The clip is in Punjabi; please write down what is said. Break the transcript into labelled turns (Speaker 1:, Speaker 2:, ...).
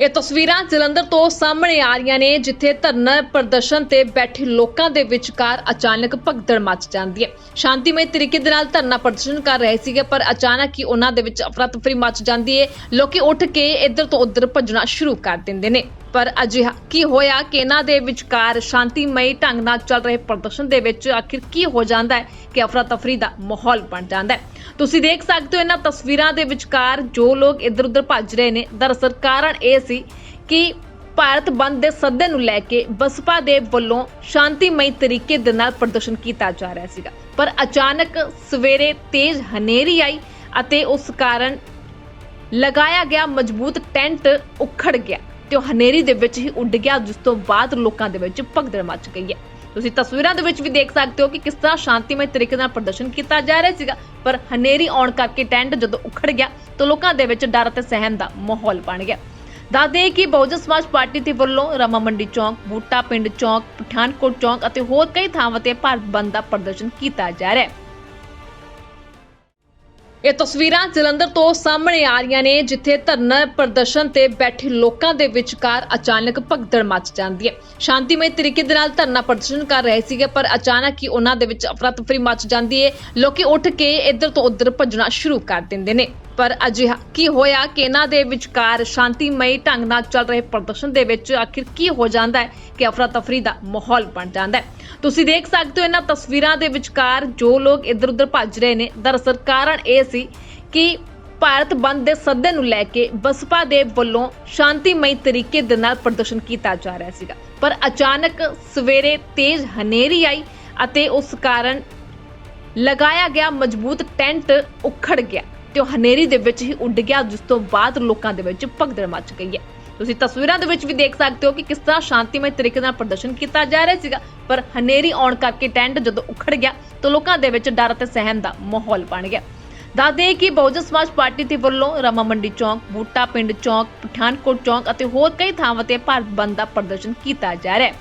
Speaker 1: ਇਹ ਤਸਵੀਰਾਂ ਜਲੰਧਰ ਤੋਂ ਸਾਹਮਣੇ ਆ ਰਹੀਆਂ ਨੇ, ਜਿੱਥੇ ਧਰਨਾ ਪ੍ਰਦਰਸ਼ਨ ਤੇ ਬੈਠੇ ਲੋਕਾਂ ਦੇ ਵਿਚਕਾਰ ਅਚਾਨਕ ਭਗਦੜ ਮਚ ਜਾਂਦੀ ਹੈ। ਸ਼ਾਂਤੀਮਈ ਤਰੀਕੇ ਦੇ ਨਾਲ ਧਰਨਾ ਪ੍ਰਦਰਸ਼ਨ ਕਰ ਰਹੇ ਸੀਗੇ, ਪਰ ਅਚਾਨਕ ਹੀ ਉਹਨਾਂ ਦੇ ਵਿੱਚ ਅਫਰਾ ਤਫਰੀ ਮਚ ਜਾਂਦੀ ਹੈ। ਲੋਕੀ ਉੱਠ ਕੇ ਇੱਧਰ ਤੋਂ ਉੱਧਰ ਭੱਜਣਾ ਸ਼ੁਰੂ ਕਰ ਦਿੰਦੇ ਨੇ। ਪਰ ਅਜਿਹਾ ਕੀ ਹੋਇਆ? ਕਿ ਇਹਨਾਂ ਦੇ ਵਿਚਕਾਰ ਸ਼ਾਂਤੀਮਈ ਢੰਗ ਨਾਲ ਚੱਲ ਰਹੇ ਪ੍ਰਦਰਸ਼ਨ ਦੇ ਵਿੱਚ ਆਖਿਰ ਕੀ ਹੋ ਜਾਂਦਾ ਹੈ? ਕਿ ਅਫਰਾ ਤਫਰੀ ਦਾ ਮਾਹੌਲ ਬਣ ਜਾਂਦਾ ਹੈ। ਤੁਸੀਂ ਦੇਖ ਸਕਦੇ ਹੋ ਇਹਨਾਂ ਤਸਵੀਰਾਂ ਦੇ ਵਿਚਕਾਰ ਜੋ ਲੋਕ ਇੱਧਰ ਉੱਧਰ ਭੱਜ ਰਹੇ ਨੇ। ਦਰਅਸਲ ਕਾਰਨ ਇਹ ਸੀ ਕਿ ਭਾਰਤ ਬੰਦ ਦੇ ਸੱਦੇ ਨੂੰ ਲੈ ਕੇ ਬਸਪਾ ਦੇ ਵੱਲੋਂ ਸ਼ਾਂਤੀਮਈ ਤਰੀਕੇ ਦੇ ਨਾਲ ਪ੍ਰਦਰਸ਼ਨ ਕੀਤਾ ਜਾ ਰਿਹਾ ਸੀਗਾ। ਪਰ ਅਚਾਨਕ ਸਵੇਰੇ ਤੇਜ਼ ਹਨੇਰੀ ਆਈ ਅਤੇ ਉਸ ਕਾਰਨ ਲਗਾਇਆ ਗਿਆ ਮਜ਼ਬੂਤ ਟੈਂਟ ਉਖੜ ਗਿਆ। ਤੇ ਉਹ ਹਨੇਰੀ ਦੇ ਵਿੱਚ ਹੀ ਉੱਡ ਗਿਆ, ਜਿਸ ਤੋਂ ਬਾਅਦ ਲੋਕਾਂ ਦੇ ਵਿੱਚ ਭਗਦੜ ਮਚ ਗਈ ਹੈ। ਤੁਸੀਂ ਤਸਵੀਰਾਂ ਦੇ ਵਿੱਚ ਵੀ ਦੇਖ ਸਕਦੇ ਹੋ ਕਿ ਕਿਸ ਤਰ੍ਹਾਂ ਸ਼ਾਂਤੀਮਈ ਤਰੀਕੇ ਨਾਲ ਪ੍ਰਦਰਸ਼ਨ ਕੀਤਾ ਜਾ ਰਿਹਾ ਸੀਗਾ, ਪਰ ਹਨੇਰੀ ਆਉਣ ਕਰਕੇ ਟੈਂਟ ਜਦੋਂ ਉਖੜ ਗਿਆ, ਤਾਂ ਲੋਕਾਂ ਦੇ ਵਿੱਚ ਡਰ ਅਤੇ ਸਹਿਮ ਦਾ ਮਾਹੌਲ ਬਣ ਗਿਆ। ਦੱਸਦੇ ਕਿ ਬਹੁਜਨ ਸਮਾਜ ਪਾਰਟੀ ਦੇ ਵੱਲੋਂ ਰਮਾ ਮੰਡੀ ਚੌਂਕ, ਬੂਟਾ ਪਿੰਡ ਚੌਂਕ, ਪਠਾਨਕੋਟ ਚੌਂਕ ਅਤੇ ਹੋਰ ਕਈ ਥਾਵਾਂ ਤੇ ਭਾਰਤ ਬੰਦ ਦਾ ਪ੍ਰਦਰਸ਼ਨ ਕੀਤਾ ਜਾ ਰਿਹਾ ਹੈ। ਇਹ ਤਸਵੀਰਾਂ ਜਲੰਧਰ ਤੋਂ ਸਾਹਮਣੇ ਆ ਰਹੀਆਂ ਨੇ, ਜਿੱਥੇ ਧਰਨਾ ਪ੍ਰਦਰਸ਼ਨ ਤੇ ਬੈਠੇ ਲੋਕਾਂ ਦੇ ਵਿਚਕਾਰ ਅਚਾਨਕ ਭਗਦੜ ਮਚ ਜਾਂਦੀ ਹੈ। ਸ਼ਾਂਤੀਮਈ ਤਰੀਕੇ ਦੇ ਨਾਲ ਧਰਨਾ ਪ੍ਰਦਰਸ਼ਨ ਕਰ ਰਹੇ ਸੀਗੇ, ਪਰ ਅਚਾਨਕ ਹੀ ਉਹਨਾਂ ਦੇ ਵਿੱਚ ਅਫਰਾ ਤਫਰੀ ਮਚ ਜਾਂਦੀ ਹੈ। ਲੋਕੀ ਉੱਠ ਕੇ ਇੱਧਰ ਤੋਂ ਉੱਧਰ ਭੱਜਣਾ ਸ਼ੁਰੂ ਕਰ ਦਿੰਦੇ ਨੇ। ਪਰ ਅਜਿਹਾ ਕੀ ਹੋਇਆ ਕਿ ਇਹਨਾਂ ਦੇ ਵਿਚਕਾਰ ਸ਼ਾਂਤੀਮਈ ਢੰਗ ਨਾਲ ਚੱਲ ਰਹੇ ਪ੍ਰਦਰਸ਼ਨ ਦੇ ਵਿੱਚ ਆਖਿਰ ਕੀ ਹੋ ਜਾਂਦਾ ਹੈ ਕਿ ਅਫਰਾ ਤਫਰੀ ਦਾ ਮਾਹੌਲ ਬਣ ਜਾਂਦਾ ਹੈ? ਤੁਸੀਂ ਦੇਖ ਸਕਦੇ ਹੋ ਇਹਨਾਂ ਤਸਵੀਰਾਂ ਦੇ ਵਿਚਕਾਰ ਜੋ ਲੋਕ ਇੱਧਰ ਉੱਧਰ ਭੱਜ ਰਹੇ ਨੇ। ਦਰਅਸਲ ਕਾਰਨ ਇਹ ਸੀ ਕਿ ਭਾਰਤ ਬੰਦ ਦੇ ਸੱਦੇ ਨੂੰ ਲੈ ਕੇ ਬਸਪਾ ਦੇ ਵੱਲੋਂ ਸ਼ਾਂਤੀਮਈ ਤਰੀਕੇ ਦੇ ਨਾਲ ਪ੍ਰਦਰਸ਼ਨ ਕੀਤਾ ਜਾ ਰਿਹਾ ਸੀਗਾ। ਪਰ ਅਚਾਨਕ ਸਵੇਰੇ ਤੇਜ਼ ਹਨੇਰੀ ਆਈ ਅਤੇ ਉਸ ਕਾਰਨ ਲਗਾਇਆ ਗਿਆ ਮਜ਼ਬੂਤ ਟੈਂਟ ਉਖੜ ਗਿਆ। ਤੇ ਉਹ ਹਨੇਰੀ ਦੇ ਵਿੱਚ ਹੀ ਉੱਡ ਗਿਆ, ਜਿਸ ਤੋਂ ਬਾਅਦ ਲੋਕਾਂ ਦੇ ਵਿੱਚ ਭਗਦੜ ਮਚ ਗਈ ਹੈ। ਤੁਸੀਂ ਤਸਵੀਰਾਂ ਦੇ ਵਿੱਚ ਵੀ ਦੇਖ ਸਕਦੇ ਹੋ ਕਿ ਕਿਸ ਤਰ੍ਹਾਂ ਸ਼ਾਂਤੀਮਈ ਤਰੀਕੇ ਨਾਲ ਪ੍ਰਦਰਸ਼ਨ ਕੀਤਾ ਜਾ ਰਿਹਾ ਸੀਗਾ, ਪਰ ਹਨੇਰੀ ਆਉਣ ਕਰਕੇ ਟੈਂਟ ਜਦੋਂ ਉਖੜ ਗਿਆ, ਤਾਂ ਲੋਕਾਂ ਦੇ ਵਿੱਚ ਡਰ ਅਤੇ ਸਹਿਮ ਦਾ ਮਾਹੌਲ ਬਣ ਗਿਆ। ਦੱਸਦੇ ਕਿ ਬਹੁਜਨ ਸਮਾਜ ਪਾਰਟੀ ਦੇ ਵੱਲੋਂ ਰਾਮਾ ਮੰਡੀ ਚੌਂਕ, ਬੂਟਾ ਪਿੰਡ ਚੌਂਕ, ਪਠਾਨਕੋਟ ਚੌਂਕ ਅਤੇ ਹੋਰ ਕਈ ਥਾਵਾਂ ਤੇ ਭਾਰਤ ਬੰਦ ਦਾ ਪ੍ਰਦਰਸ਼ਨ ਕੀਤਾ ਜਾ ਰਿਹਾ ਹੈ।